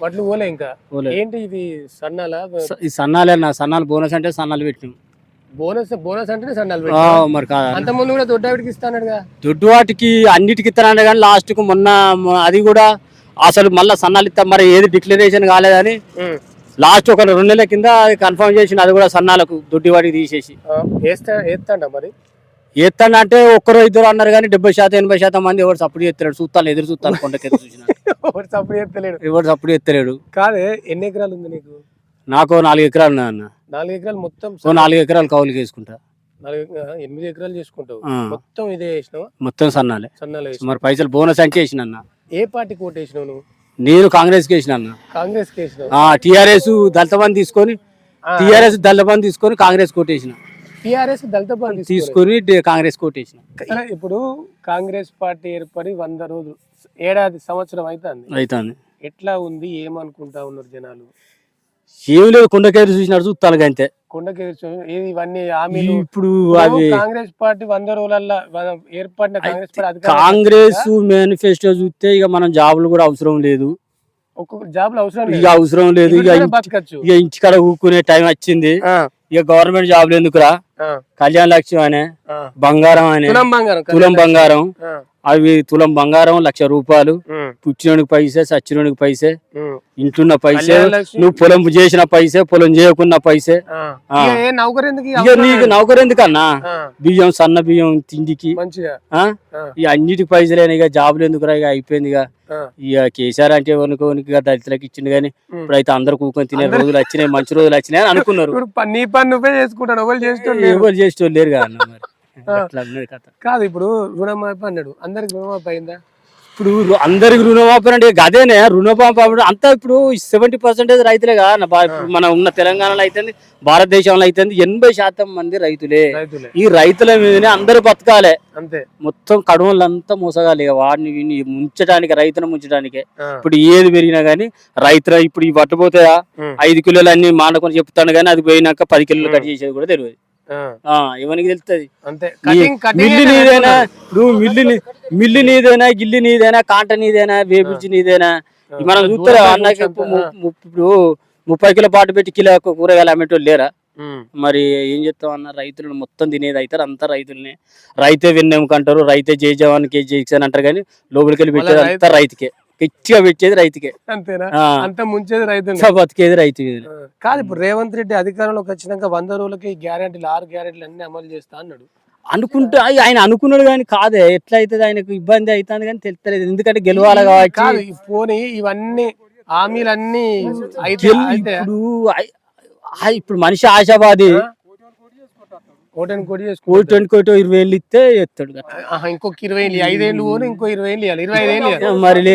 వడ్లు పోలే ఇంకా పోలే. ఏంటి ఇది సన్నాల స- ఈ సన్నాలే నా సన్నాలు బోనస్ అంటే సన్నాలు పెట్టినాం బోనస్ బోనస్ అంటే సన్నాలు ఆ, పెట్టారు. మరి కాదా అంత ముందు కూడా దొడ్డావిడికి ఇస్తానడుగా దొడ్డు వాటికి అన్నిటికి ఇస్తానంటే కానీ లాస్ట్కు మొన్న మొ- అది కూడా అసలు మళ్ళీ సన్నాలు ఇస్తాం మరి ఏది డిక్లరేషన్ కాలేదని. లాస్ట్ ఒక రెండు నెలల కింద కన్ఫర్మ్ చేసిన అది కూడా సన్నాలకు దొడ్డి వాటికి తీసేసి వేస్తా వేస్తాండ మరి ఎత్తాను అంటే ఒక్కరో ఇద్దరు అన్నారు కానీ డెబ్బై శాతం ఎనభై శాతం మంది ఎవరు సప్పుడు ఎత్తలేడు చూస్తాను ఎదురు చూస్తాను కొండకి చూసిన. ఎవరు సప్పుడు చేస్తలేడు? ఎవరు సప్పుడు ఎత్తలేడు కాదే ఎన్ని ఎకరాలు ఉంది నీకు? నాకు నాలుగు ఎకరాలు ఉన్నాయి అన్న. నాలుగు ఎకరాలు మొత్తం ఓ నాలుగు ఎకరాలు కౌలుకి వేసుకుంటా. ఎనిమిది ఎకరాలు చేసుకుంటావు. మొత్తం ఇదే వేసినావా మొత్తం సన్నాలే. సన్నాలు మరి పైసలు బోనస్ అంటే వేసిన అన్న. ఏ పార్టీ కోట్ వేసినావు నువ్వు? నేను కాంగ్రెస్కి వేసిన అన్న. కాంగ్రెస్ టిఆర్ఎస్ దళిత బంధు తీసుకొని టిఆర్ఎస్ దళిత బంధు తీసుకొని కాంగ్రెస్ కొట్టేసిన టిఆర్ఎస్ దళిత బంధు తీసుకుని కాంగ్రెస్ కొట్టేసిన సరే, ఇప్పుడు కాంగ్రెస్ పార్టీ ఏర్పడి వంద రోజులు ఏడాది సంవత్సరం అవుతుంది అవుతుంది ఎట్లా ఉంది? ఏమనుకుంటా ఉన్నారు జనాలు? ఏం లేదు కొండకేరు చూసినాడు చూస్తాను అంతే కొండకి ఏది ఇవన్నీ హామీలు? ఇప్పుడు ఇప్పుడు అవి కాంగ్రెస్ పార్టీ వంద రోజులల్లో మన ఏర్పడిన కాంగ్రెస్ పార్టీ కాంగ్రెస్ మేనిఫెస్టో చూస్తే ఇక మనం జాబులు కూడా అవసరం లేదు. ఒక్కొక్క జాబ్లో అవసరం ఇక లేదు అవసరం లేదు ఇక ఇంటికాడే ఊరుకునే టైం వచ్చింది. ఆ, ఇక గవర్నమెంట్ జాబ్లు ఎందుకురా? కళ్యాణ లక్ష్యం అనే. బంగారం అనే తులం బంగారం అవి తులం బంగారం లక్ష రూపాయలు. ఉమ్, పుచ్చినోనికి పైసే సచ్చినోనికి పైసే. ఉమ్. ఇంట్లున్న పైసే. లక్ష్మి- నువ్వు పొలం చేసిన పైసే పొలం చేయకున్న పైసే. నీకు లేదు. బియ్యం సన్న బియ్యం తిండికి. మంచిగా. ఆ? ఆ, ఇక అన్నిటికి పైసలేని ఇక జాబులు ఎందుకురా ఇక అయిపోయింది ఇక కేసీఆర్ అంటే వనుకోనికి దళితులకు ఇచ్చింది కానీ ఉమ్. ఇప్పుడైతే అందరు కూకొని తినే రోజులు వచ్చినాయి మంచి రోజులు వచ్చినాయి అని అనుకున్నారు. ఇప్పుడు ప- నీ పని నువ్వే చేసుకుంటాడు చేసేటోళ్ళు. ఎవరు చేసేటోళ్ళు లేరు కదా కాదు ఇప్పుడు రుణమాఫీ అన్నాడు. అందరికి రుణమాఫీ అయిందా? ఇప్పుడు అందరికి రుణమాపన అంటే గదేనే రుణమాప అంతా ఇప్పుడు సెవెంటీ పర్సెంటేజ్ రైతులే కదా అన్న. బా- ఇప్పుడు మన ఉన్న తెలంగాణలో అయితే భారతదేశంలో అయితే ఎనభై శాతం మంది రైతులే. ఈ రైతుల మీదనే అందరూ బతకాలే. అంతే. మొత్తం కడుమలంతా మోసగాలి. ఇక వాడిని ముంచడానికి రైతును ముంచడానికే. ఇప్పుడు ఏది పెరిగినా గానీ రైతుల ఇప్పుడు ఈ పట్టుపోతాయా ఐదు కిలోలు అన్ని మానకొని చెప్తాను కానీ అది పోయినాక పది కిలోలు కట్ చేసేది కూడా తెలియదు ఆ, ఆ, ఎవరికి తెలుస్తుంది అంతే. కటింగ్ కటింగ్ మిల్లు నీదేనా? ఇప్పుడు మిల్లు మిల్లు నీదేనా గిల్లు నీదేనా కాంట నీదేనా వేపుచి నీదేనా? మనం చూస్తారా అన్నకి ఇప్పుడు ముప్పై కిలో పాటు పెట్టి కిలో కూరగాయలు అమ్మేటోళ్ళు లేరా? మరి ఏం చెప్తాం అన్న? రైతులను మొత్తం తినేది అవుతారు అంతా రైతులనే. రైతే విన్నెముకంటారు రైతే జై జవాన్ కే జైక్స్ అంటారు కానీ లోపలికి వెళ్ళి పెట్టేది అంతా రైతుకే. గట్టిగా పెట్టేది రైతుకే. అంతేనా? అంత ముంచేది అంతా బతికేది రైతు కాదు ఇప్పుడు రేవంత్ రెడ్డి అధికారంలోకి వచ్చినాక వంద రోజులకి గ్యారెంటీలు ఆరు గ్యారెంటీలు అన్ని అమలు చేస్తా అన్నాడు. అనుకుంటే ఆయన అనుకున్నాడు కానీ కాదే. ఎట్లా అవుతుంది ఆయనకు ఇబ్బంది అవుతుంది కానీ తెలుస్తలేదు ఎందుకంటే గెలవాలి కాదు కాబట్టి పోనీ ఇవన్నీ హామీలన్నీ ఇప్పుడు ఇప్పుడు మనిషి ఆశావాది. కొడి చేసుకో కోటి కోటి ఇరవై వేలు ఇస్తే ఎత్తాడు ఇంకొక ఇరవై ఏళ్ళు ఐదేళ్ళు పోను ఇంకో ఇరవై ఏళ్ళు ఇవ్వాలి ఇరవై ఐదు ఏళ్ళు మరి లే